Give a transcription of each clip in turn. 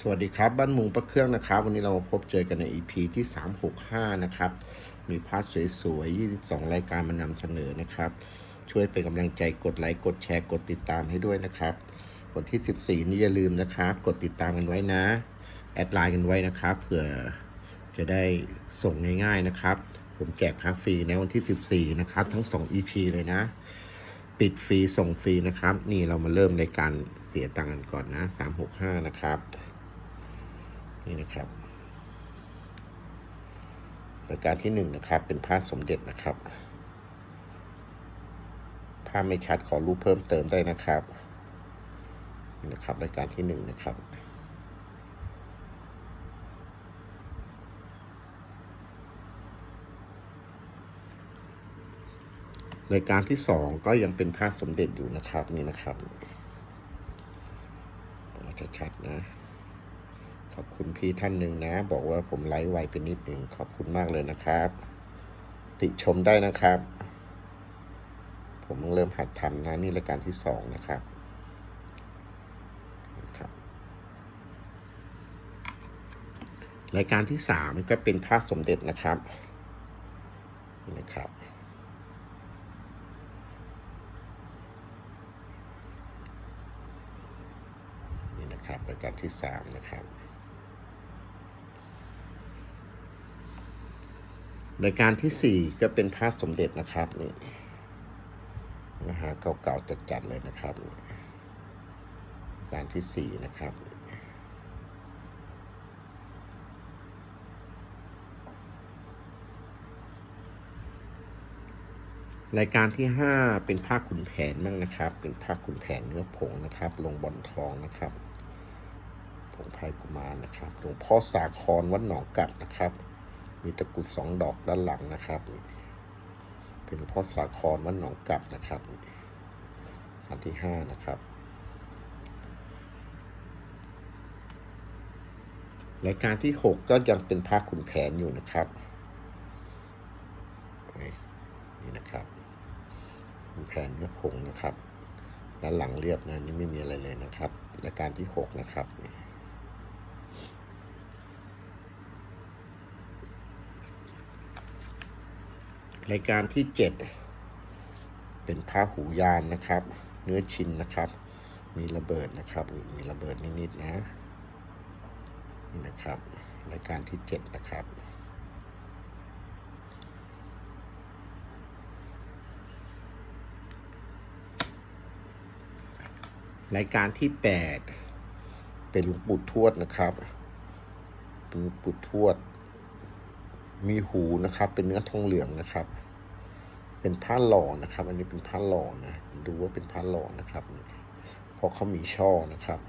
สวัสดีครับ บ้านมุงประเครื่องนะครับ วันนี้เรามาพบเจอกันใน EP ที่ 365 นะครับ มีพาร์ทสวยๆ 22 รายการมานำเสนอนะครับ ช่วยเป็นกำลังใจกดไลค์กดแชร์กดติดตามให้ด้วยนะครับ วันที่ 14 นี้อย่าลืมนะครับ กดติดตามกันไว้นะ แอดไลน์กันไว้นะครับเผื่อจะได้ส่งง่ายๆนะครับ ผมแจกคาฟรีในวันที่ 14 นะครับ ทั้ง 2 EP เลยนะ ปิดฟรีส่งฟรีนะครับ นี่เรามาเริ่มในการเสียตังค์กันก่อนนะ 365 นะครับ นี่นะครับรายการที่หนึ่งนะครับ เป็นผ้าสมเด็จนะครับผ้าไม่ชัดขอรูปเพิ่มเติมได้นะครับนี่นะครับรายการที่หนึ่งนะครับ รายการที่สองก็ยังเป็นผ้าสมเด็จอยู่นะครับนี่นะครับเอาชัดนะ ขอบคุณพี่ท่านหนึ่งนะ บอกว่าผมไลฟ์ไวไปนิดหนึ่งขอบคุณมากเลยนะครับ ติชมได้นะครับ ผมเริ่มหัดทำนะนี่รายการที่สองนะครับรายการที่สามก็เป็นผ้าสมเด็จนะครับนะครับ นี่นะครับรายการที่สามนะครับ รายการที่สี่ก็เป็นพระสมเด็จนะครับนี่นะฮะเก่าๆจัดๆเลยนะครับรายการที่สี่นะครับ รายการที่ห้าเป็นผ้าขุนแผนบ้างนะครับ เป็นผ้าขุนแผนเนื้อผงนะครับ ลงบอลทองนะครับผงไพกุมารนะครับหลวงพ่อสาครวัดหนองกัดนะครับ มีตะกุดสองดอกด้านหลังนะครับ เป็นพ่อสาครวัดหนองกัดนะครับ อันที่ห้านะครับ รายการที่หกก็ยังเป็นผ้าขุนแผนอยู่นะครับ นี่นะครับขุนแผนเนื้อผงนะครับ ด้านหลังเรียบนะนี่ไม่มีอะไรเลยนะครับ รายการที่หกนะครับนี่ รายการที่เจ็ดเป็นผ้าหูยานนะครับ เนื้อชิ้นนะครับ มีระเบิดนะครับมีระเบิดนิดๆนะนี่นะครับรายการที่เจ็ดนะครับรายการที่แปดเป็นหลวงปู่ทวดนะครับหลวงปู่ทวด มีหูนะครับ เป็นเนื้อทองเหลืองนะครับ เป็นผ้าหล่อนะครับ อันนี้เป็นผ้าหล่อนะ ดูว่าเป็นผ้าหล่อนะครับเพราะเขามีช่อนะครับ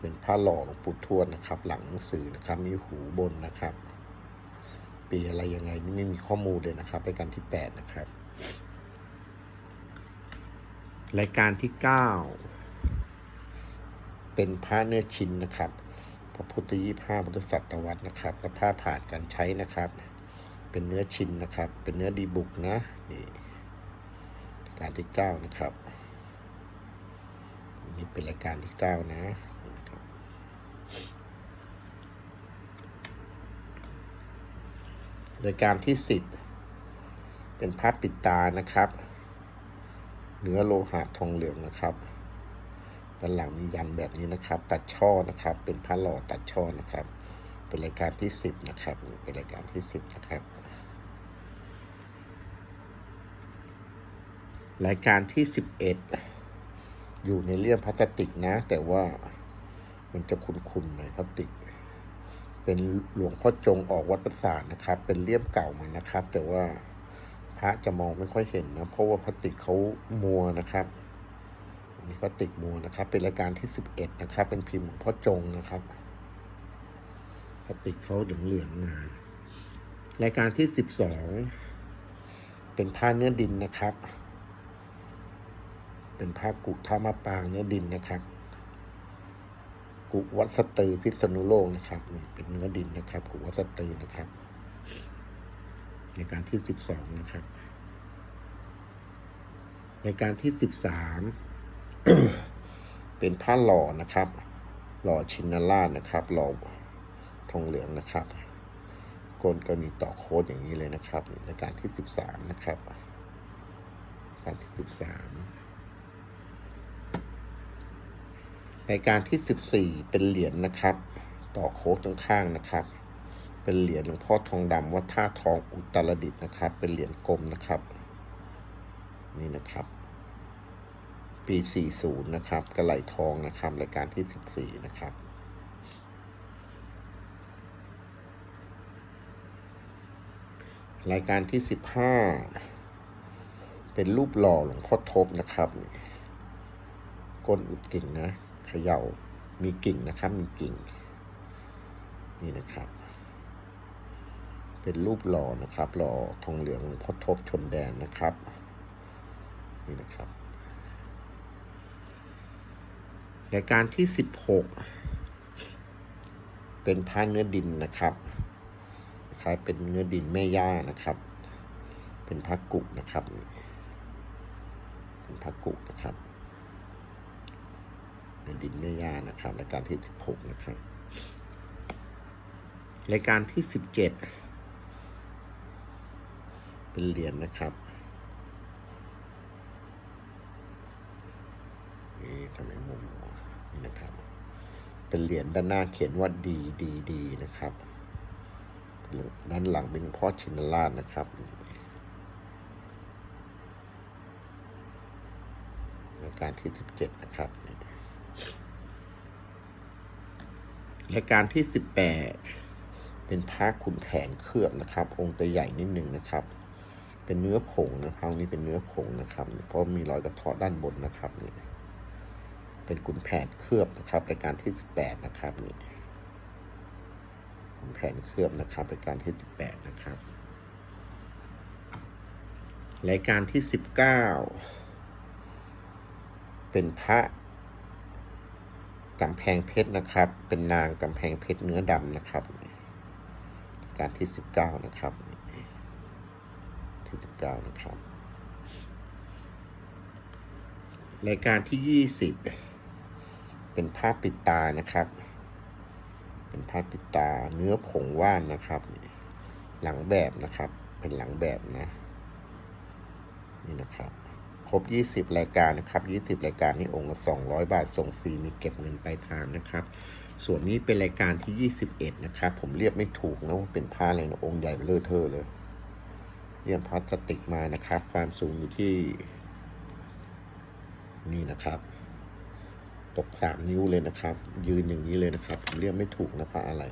เป็นผ้าหล่อหลวงปู่ทวดนะครับ หลังหนังสือนะครับ มีหูบนนะครับปีอะไรยังไงนี่ไม่มีข้อมูลเลยนะครับรายการที่แปดนะครับ รายการที่เก้าเป็นผ้าเนื้อชิ้นนะครับ พระพุทธยี่ห้าพุทธศตวรรษนะครับ สภาพผ่านการใช้นะครับ เป็นเนื้อชิ้นนะครับ เป็นเนื้อดีบุกนะนี่รายการที่เก้านะครับนี่เป็นรายการที่เก้านะนะครับรายการที่สิบเป็นผ้าปิดตานะครับ เนื้อโลหะทองเหลืองนะครับ ด้านหลังมียันแบบนี้นะครับ ตัดช่อนะครับ เป็นผ้าหล่อตัดช่อนะครับ เป็นรายการที่สิบนะครับเป็นรายการที่สิบนะครับ รายการที่สิบเอ็ดอยู่ในเรื่องพลาสติกนะ แต่ว่ามันจะคุ้นๆหน่อยพลาสติก เป็นหลวงพ่อจงออกวัดประสาทนะครับ เป็นเลี่ยมเก่ามันนะครับ แต่ว่าพระจะมองไม่ค่อยเห็นนะ เพราะว่าพลาสติกเขามัวนะครับ นนี้พลาสติกมัวนะครับ เป็นรายการที่สิบเอ็ดนะครับ เป็นพิมพ์หลวงพ่อจงนะครับพลาสติกเขาเหลืองๆมารายการที่สิบสองเป็นผ้าเนื้อดินนะครับ เป็นผ้ากุท่ามาปางเนื้อดินนะครับ กุวัดสตือพิษณุโลกนะครับ เป็นเนื้อดินนะครับ กุวัดสตือนะครับในการที่สิบสองนะครับในการที่สิบสาม เป็นผ้าหล่อนะครับ หล่อชินราชนะครับ หล่อทองเหลืองนะครับก้นก็มีต่อโค้ดอย่างนี้เลยนะครับในการที่สิบสามนะครับการที่สิบสามในการที่สิบสี่เป็นเหรียญนะครับ ต่อโค้ดข้างๆนะครับ เป็นเหรียญหลวงพ่อทองดำวัดท่าทองอุตรดิตนะครับ เป็นเหรียญกลมนะครับ นี่นะครับ ปี 40 นะครับ กระไหลทองนะครับรายการที่ 14 นะครับ รายการที่ 15 เป็นรูปหล่อหลวงพ่อทบนะครับ ก้นอุดกิ่งนะเขย่ามีกิ่งนะครับ มีกิ่ง นี่นะครับ เป็นรูปหล่อนะครับ หล่อทองเหลืองหลวงพ่อทบชนแดนนะครับ นี่นะครับ รายการที่สิบหกเป็นผ้าเนื้อดินนะครับคล้ายเป็นเนื้อดินแม่ย่านะครับ เป็นผ้ากุกนะครับ เป็นผ้ากุกนะครับเนื้อดินแม่ย่านะครับรายการที่สิบหกนะครับรายการที่สิบเจ็ดเป็นเหรียญนะครับ นี่ทำไมมุมนี่นะครับ เป็นเหรียญด้านหน้าเขียนว่าดีดีดีนะครับ ด้านหลังเป็นพ่อชินราชนะครับรายการที่สิบเจ็ดนะครับรายการที่สิบแปดเป็นพระขุนแผนเคลือบนะครับ องค์ตัวใหญ่นิดหนึ่งนะครับ เป็นเนื้อผงนะครับนี่เป็นเนื้อผงนะครับเพราะมีรอยกระเทาะด้านบนนะครับนี่ เป็นขุนแผนเคลือบนะครับรายการที่สิบแปดนะครับนี่ขุนแผนเคลือบนะครับรายการที่สิบแปดนะครับรายการที่สิบเก้าเป็นพระกำแพงเพชรนะครับ เป็นนางกำแพงเพชรเนื้อดำนะครับ การที่สิบเก้านะครับ ที่สิบเก้านะครับ รายการที่ยี่สิบ เป็นผ้าปิดตานะครับ เป็นผ้าปิดตาเนื้อผงว่านนะครับ หลังแบบนะครับ เป็นหลังแบบนะนี่นะครับครบ 20 รายการนะครับ 20 รายการนี้องค์ละ200 บาท ส่งฟรี มีเก็บเงินปลายทางนะครับ ส่วนนี้เป็นรายการที่ 21 นะครับ ผมเรียกไม่ถูกนะว่าเป็นผ้าอะไรนะ องค์ใหญ่เลอเทอเลย เรียมพลาสติกมานะครับ ความสูงอยู่ที่ นี่นะครับ ตกสามนิ้วเลยนะครับ ยืนอย่างนี้เลยนะครับ ผมเรียกไม่ถูกนะพระอะไร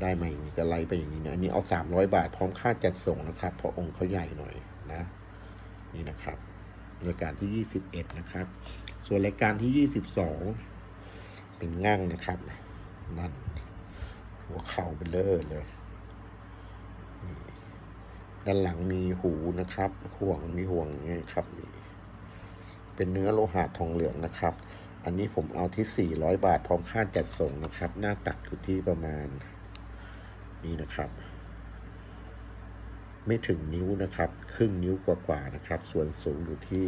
ได้มาอย่างนี้ก็ไล่ไปอย่างนี้นะอันนี้เอาสามร้อยบาทพร้อมค่าจัดส่งนะครับเพราะองค์เขาใหญ่หน่อยนะ นี่นะครับรายการที่ยี่สิบเอ็ดนะครับ ส่วนรายการที่ยี่สิบสองเป็นง่างนะครับ นั่น หัวเข่าเป็นเลอเลยด้านหลังมีหูนะครับ ห่วงมีห่วงอย่างนี้ครับ เป็นเนื้อโลหะทองเหลืองนะครับ อันนี้ผมเอาที่ 400 บาท พร้อมค่าจัดส่งนะครับ หน้าตักอยู่ที่ประมาณ นี่นะครับ ไม่ถึงนิ้วนะครับ ครึ่งนิ้วกว่าๆนะครับ ส่วนสูงอยู่ที่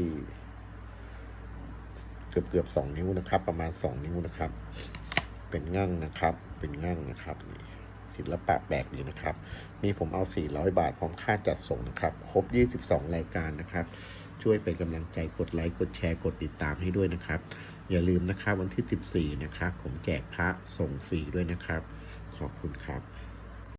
เกือบเกือบสองนิ้วนะครับ ประมาณ2นิ้วนะครับ เป็นง่างนะครับ เป็นง่างนะครับนี่ศิลปะแปลกดีนะครับ นี่ผมเอา 400 บาท พร้อมค่าจัดส่งนะครับ ครบ 22 รายการนะครับ ช่วยเป็นกำลังใจกดไลค์ กดแชร์ กดติดตามให้ด้วยนะครับ อย่าลืมนะครับวันที่ 14 นะครับ ผมแจกพระส่งฟรีด้วยนะครับ ขอบคุณครับ